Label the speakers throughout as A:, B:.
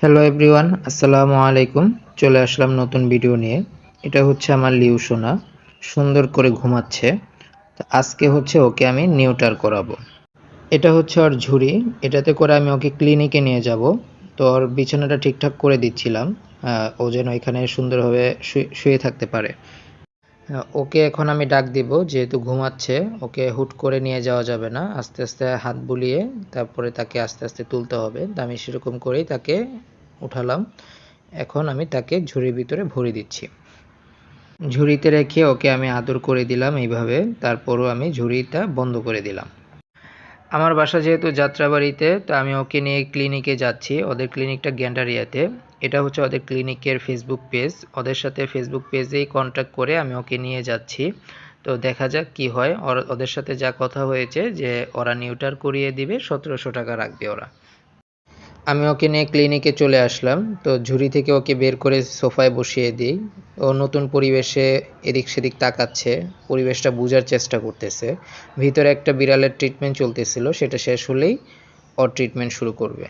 A: Hello everyone আসসালামু আলাইকুম। চলে আসলাম নতুন ভিডিও নিয়ে। এটা হচ্ছে আমার লিউসোনা সুন্দর করে ঘুমাচ্ছে। আজকে হচ্ছে ওকে আমি নিউটার করাবো। এটা হচ্ছে ওর ঝুড়ি। এটাতে করে আমি ওকে ক্লিনিকে নিয়ে যাব। তো ওর বিছানাটা ঠিকঠাক করে দিচ্ছিলাম। ও যেন এখানে সুন্দরভাবে শুয়ে- থাকতে পারে। ওকে এখন আমি ডাক দিব, যেহেতু ঘুমাচ্ছে, ওকে হুট করে নিয়ে যাওয়া যাবে না। আস্তে আস্তে হাত বুলিয়ে তারপরে তাকে আস্তে আস্তে তুলতে হবে। তো আমি সেরকম করেই তাকে উঠালাম। এখন আমি তাকে ঝুড়ির ভিতরে ভরে দিচ্ছি। ঝুড়িতে রেখে ওকে আমি আদর করে দিলাম এইভাবে। তারপরও আমি ঝুড়িটা বন্ধ করে দিলাম। আমার বাসা যেহেতু যাত্রাবাড়িতে, তো আমি ওকে নিয়ে ক্লিনিকে যাচ্ছি। ওদের ক্লিনিকটা গ্যান্ডারিয়াতে। এটা হচ্ছে ওদের ক্লিনিকের ফেসবুক পেজ ওদের সাথে ফেসবুক পেজেই কন্ট্যাক্ট করে আমি ওকে নিয়ে যাচ্ছি। তো দেখা যাক কি হয়। ওদের সাথে যা কথা হয়েছে যে ওরা নিউটার করিয়ে দিবে, সতেরোশো টাকা রাখবে ওরা। আমি ওকে নিয়ে ক্লিনিকে চলে আসলাম। তো ঝুড়ি থেকে ওকে বের করে সোফায় বসিয়ে দিই। ও নতুন পরিবেশে এদিক সেদিক তাকাচ্ছে। পরিবেশটা বোঝার চেষ্টা করতেছে। ভিতরে একটা বিড়ালের ট্রিটমেন্ট চলতেছিল। সেটা শেষ হলেই ওর ট্রিটমেন্ট শুরু করবে।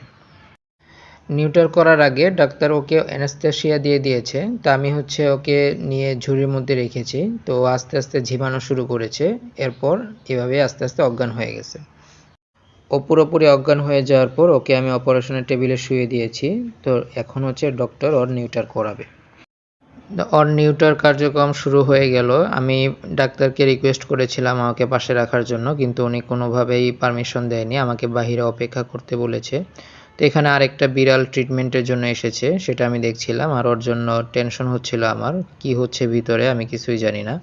A: নিউটার করার আগে ডাক্তার ওকে অ্যানাস্থেশিয়া দিয়ে দিয়েছে। তা আমি হচ্ছে ওকে নিয়ে ঝুড়ির মধ্যে রেখেছি। তো আস্তে আস্তে ঝিমানো শুরু করেছে। এরপর এভাবে আস্তে আস্তে অজ্ঞান হয়ে গেছে। ও পুরোপুরি অজ্ঞান হয়ে যাওয়ার পর ওকে আমি অপারেশনের টেবিলে শুয়ে দিয়েছি। তো এখন হচ্ছে ডক্টর ওর নিউটার করাবে। ওর নিউটার কার্যক্রম শুরু হয়ে গেল। আমি ডাক্তারকে রিকোয়েস্ট করেছিলাম আমাকে পাশে রাখার জন্য। কিন্তু উনি কোনোভাবেই পারমিশন দেয়নি। আমাকে বাইরে অপেক্ষা করতে বলেছে। তো এখানে আরেকটা বিড়াল ট্রিটমেন্টের জন্য এসেছে, সেটা আমি দেখছিলাম, আর ওর জন্য টেনশন হচ্ছিল আমার, কি হচ্ছে ভিতরে আমি কিছুই জানি না।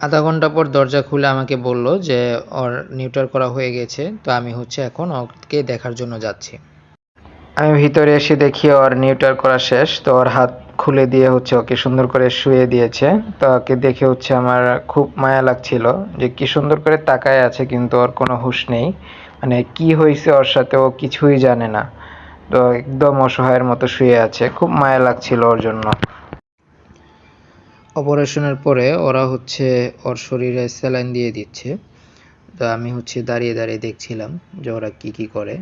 A: আধা ঘণ্টা পর দরজা খুলে আমাকে বলল যে, ওর নিউটার করা হয়ে গেছে, তো আমি হচ্ছে এখন ওকে দেখার জন্য যাচ্ছি। আমি ভিতরে এসে দেখি ওর নিউটার করা শেষ, তো ওর হাত খুলে দিয়ে হচ্ছে ওকে সুন্দর করে শুয়ে দিয়েছে। তো ওকে দেখে হচ্ছে আমার খুব মায়া লাগছিল যে, কি সুন্দর করে তাকায় আছে, কিন্তু ওর কোনো হুঁশ নেই। মানে কি হয়েছে ওর সাথে ও কিছুই জানে না। তো একদম অসহায়ের মতো শুয়ে আছে। খুব মায়া লাগছিল ওর জন্য। অপারেশনের পরে ওরা হচ্ছে ওর শরীরে স্যালাইন দিয়ে দিচ্ছে। তো আমি হচ্ছে দাঁড়িয়ে দাঁড়িয়ে দেখছিলাম যে ওরা কি কি করে।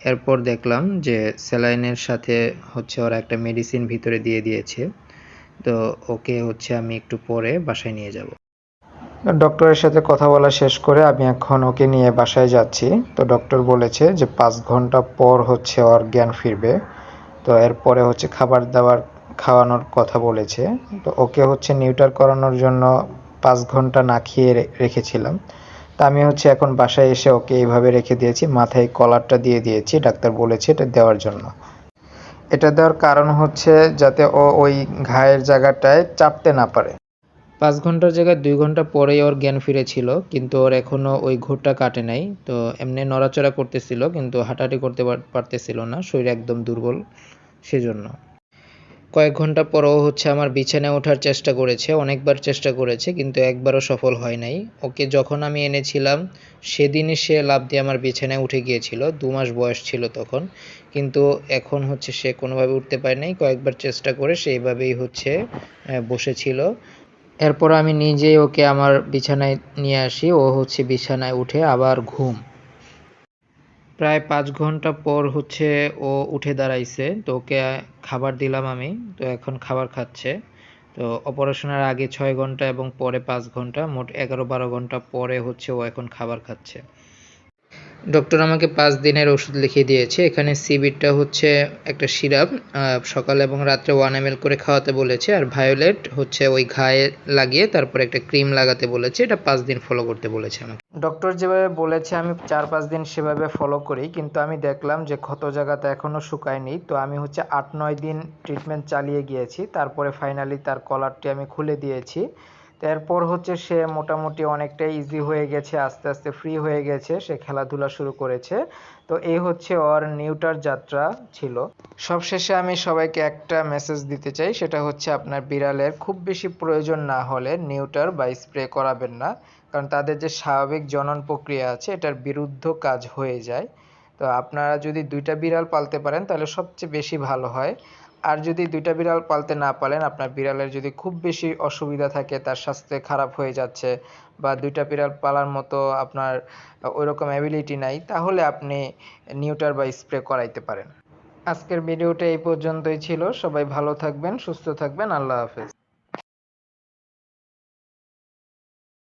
A: এরপর দেখলাম যে স্যালাইনের সাথে হচ্ছে ওরা একটা মেডিসিন ভিতরে দিয়ে দিয়েছে। তো ওকে হচ্ছে আমি একটু পরে বাসায় নিয়ে যাব। ডক্টরের সাথে কথা বলা শেষ করে আমি এখন ওকে নিয়ে বাসায় যাচ্ছি। তো ডক্টর বলেছে যে পাঁচ ঘণ্টা পর হচ্ছে ওর জ্ঞান ফিরবে। তো এরপরে হচ্ছে খাবার দাবার খাওয়ানোর কথা বলেছে। তো ওকে হচ্ছে নিউটার করানোর জন্য পাঁচ ঘণ্টা না খেয়ে রেখেছিলাম। তা আমি হচ্ছে এখন বাসায় এসে ওকে এইভাবে রেখে দিয়েছি, মাথায় কলারটা দিয়ে দিয়েছি, ডাক্তার বলেছে এটা দেওয়ার জন্য। এটা দেওয়ার কারণ হচ্ছে যাতে ও ওই ঘায়ের জায়গাটায় চাপতে না পারে। পাঁচ ঘণ্টার জায়গায় দুই ঘণ্টা পরেই ওর জ্ঞান ফিরেছিল, কিন্তু ওর এখনও ওই ঘোরটা কাটে নাই। তো এমনি নড়াচড়া করতেছিল, কিন্তু হাঁটাহাঁটি করতে পার- পারতেছিল না, শরীর একদম দুর্বল সেজন্য। কয়েক ঘণ্টা পর ও হচ্ছে আমার বিছানায় ওঠার চেষ্টা করেছে, অনেকবার চেষ্টা করেছে, কিন্তু একবারও সফল হয় নাই। ওকে যখন আমি এনেছিলাম, সেদিনই সে লাফ দিয়ে আমার বিছানায় উঠে গিয়েছিল, দু মাস বয়স ছিল তখন। কিন্তু এখন হচ্ছে সে কোনোভাবে উঠতে পারে নাই, কয়েকবার চেষ্টা করে সেইভাবেই হচ্ছে বসেছিল। এরপর আমি নিজেই ওকে আমার বিছানায় নিয়ে আসি। ও হচ্ছে বিছানায় উঠে আবার ঘুম। প্রায় পাঁচ ঘণ্টা পর হচ্ছে ও উঠে দাঁড়াইছে। তো ওকে খাবার দিলাম আমি। তো এখন খাবার খাচ্ছে। তো অপারেশনের আগে ছয় ঘণ্টা এবং পরে পাঁচ ঘণ্টা। মোট এগারো বারো ঘণ্টা পরে হচ্ছে ও এখন খাবার খাচ্ছে। ডক্টর আমাকে পাঁচ দিনের ওষুধ লিখে দিয়েছে। এখানে সিবিটটা হচ্ছে একটা সিরাপ সকাল এবং রাত্রে ওয়ান এম করে খাওয়াতে বলেছে। আর ভায়োলেট হচ্ছে ওই ঘায়ে লাগিয়ে তারপর একটা ক্রিম লাগাতে বলেছে। এটা পাঁচ দিন ফলো করতে বলেছে আমাকে। ডক্টর যেভাবে বলেছে, আমি চার পাঁচ দিন সেভাবে ফলো করি। কিন্তু আমি দেখলাম যে ক্ষত জায়গাটা এখনও শুকায়নি। তো আমি হচ্ছে আট নয় দিন ট্রিটমেন্ট চালিয়ে গিয়েছি। তারপরে ফাইনালি তার কলারটি আমি খুলে দিয়েছি। এরপর হচ্ছে সে মোটামুটি অনেকটা ইজি হয়ে গেছে, আস্তে আস্তে ফ্রি হয়ে গেছে, সে খেলাধুলা শুরু করেছে। তো এই হচ্ছে ওর নিউটার যাত্রা ছিল। সবশেষে আমি সবাইকে একটা মেসেজ দিতে চাই, সেটা হচ্ছে আপনার বিড়ালের খুব বেশি প্রয়োজন না হলে নিউটার বা স্প্রে করাবেন না, কারণ তাদের যে স্বাভাবিক জনন প্রক্রিয়া আছে, এটার বিরুদ্ধ কাজ হয়ে যায়। তো আপনারা যদি দুইটা বিড়াল পালতে পারেন, তাহলে সবচেয়ে বেশি ভালো হয়। আর যদি দুইটা বিড়াল পালতে না পারেন আপনার বিড়ালের যদি খুব বেশি অসুবিধা থাকে, তার স্বাস্থ্য খারাপ হয়ে যাচ্ছে বা দুইটা বিড়াল পালার মতো আপনার ওইরকম অ্যাবিলিটি নাই, তাহলে আপনি নিউটার বা স্প্রে করাইতে পারেন। আজকের ভিডিওটা এই পর্যন্তই ছিল। সবাই ভালো থাকবেন, সুস্থ থাকবেন। আল্লাহ হাফেজ।